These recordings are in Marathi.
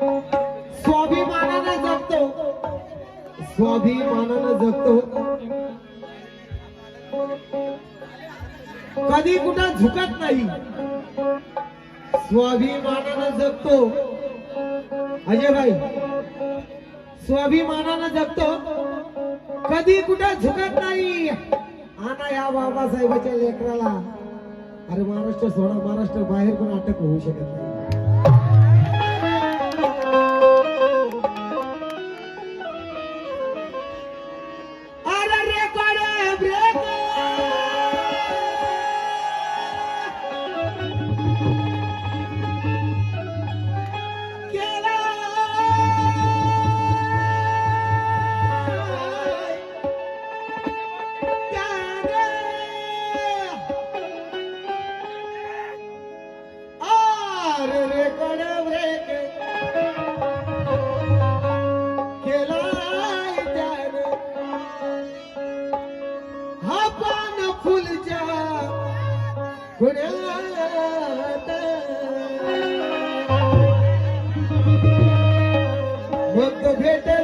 स्वाभिमानानं जगतो. स्वाभिमानानं जगतो. कधी कुठं झुकत नाही. स्वाभिमानानं जगतो. अजय भाई स्वाभिमानानं जगतो. कधी कुठं झुकत नाही. आणा या बाबासाहेबाच्या लेकराला. अरे महाराष्ट्र सोडा महाराष्ट्र बाहेर पण अटक होऊ शकत नाही. केलाय त्यानं हा पान फुलच्या खुण्यात. मग तो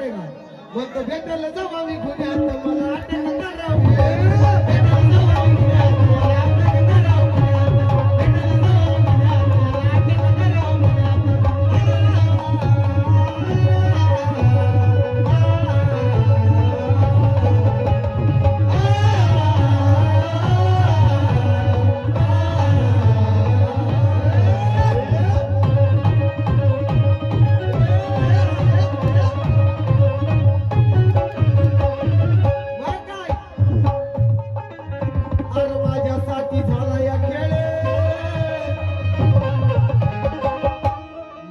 बरोबर आहे का मग भेटायला जाऊ आम्ही गुन्ह्यात मला भेटायला जाऊ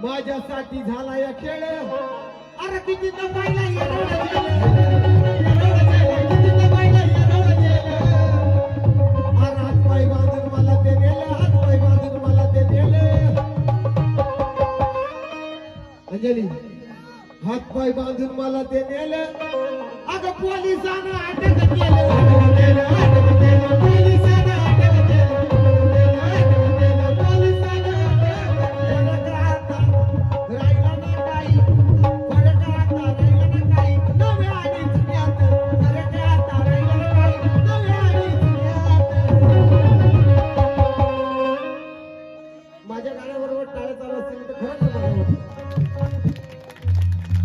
माझ्यासाठी झाला या खेळ. अरे किती दबायला येणार बांधून मला ते नेलं बांधून मला अगं पोलिसांना अटक केलं, पोलिसांना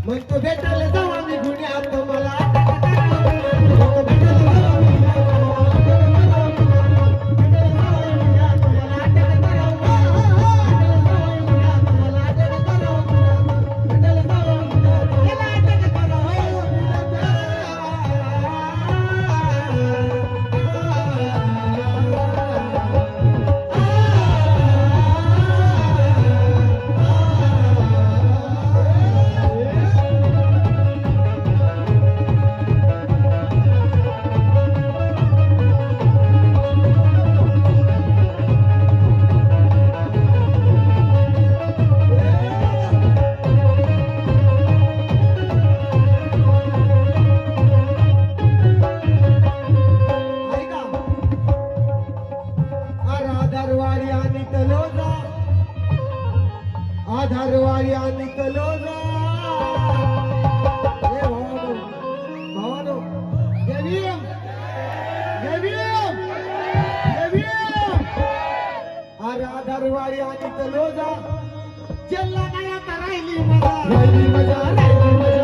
मग तो भेटायला आधारवाडी निकलो भावानो देवीयम देवीयम देवीयम अरे आधारवाया निकलो जा चल्ला नाही आता राहिली मजा. राहिली मजा राहिली मजा.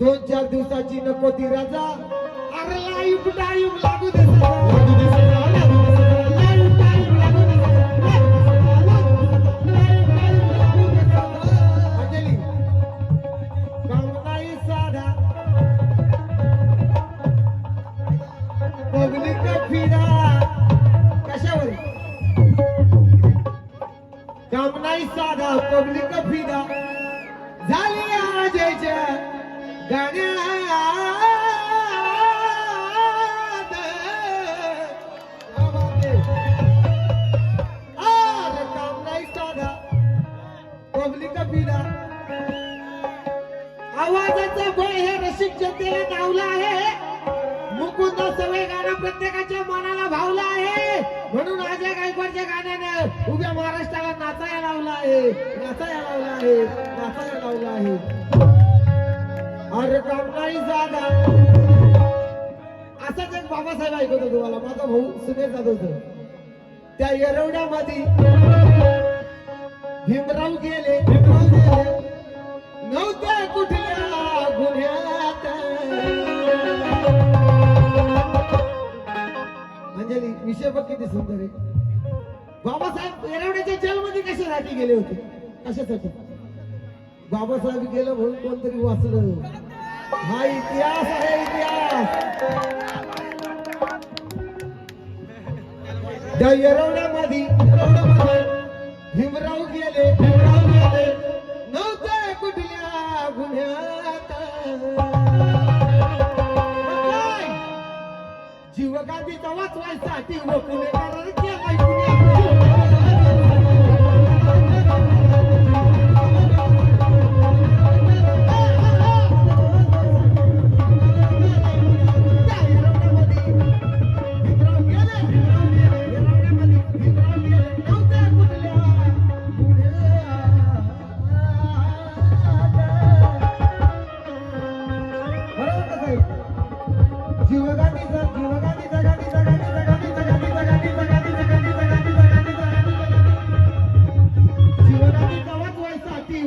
दोन चार दिवसाची नको ती रजा. अरे लाईव्ह टाईम लागू दे. गाण्यानं महाराष्ट्राला नाचायला लावला आहे. नाचायला लावला आहे. नाचायला लावला आहे. अरे काम जागा असाच एक बाबासाहेब ऐकत होतो मला माझा भाऊ सुमेश जाधव त्या येरवड्यामध्ये भीमराव गेले. भीमराव गेले. नव्हत्या कुठल्या गुन्ह्यात. म्हणजे विषय बघ किती सुंदर आहे. बाबासाहेब येरवड्याच्या जेलमध्ये कशासाठी गेले होते? कशासाठी? बाबासाहेब गेलं म्हणून कोणतरी वाचलं. हा इतिहास आहे इतिहास. त्या येरवड्यामध्ये येरवड्यामध्ये भीमराव गेले भीमराव गेले. नव्हते कुठल्या गुन्ह्यात. मग काय? जीवगांधीचा वाचवायसाठी व पुणेकरांनी केलाय जीवगांधीचा जीवगांधीचा गांधीचा गांधीचा गांधीचा गांधीचा गांधीचा गांधीचा गांधीचा गांधीचा गांधीचा जीवगांधीचा वाचवायसाठी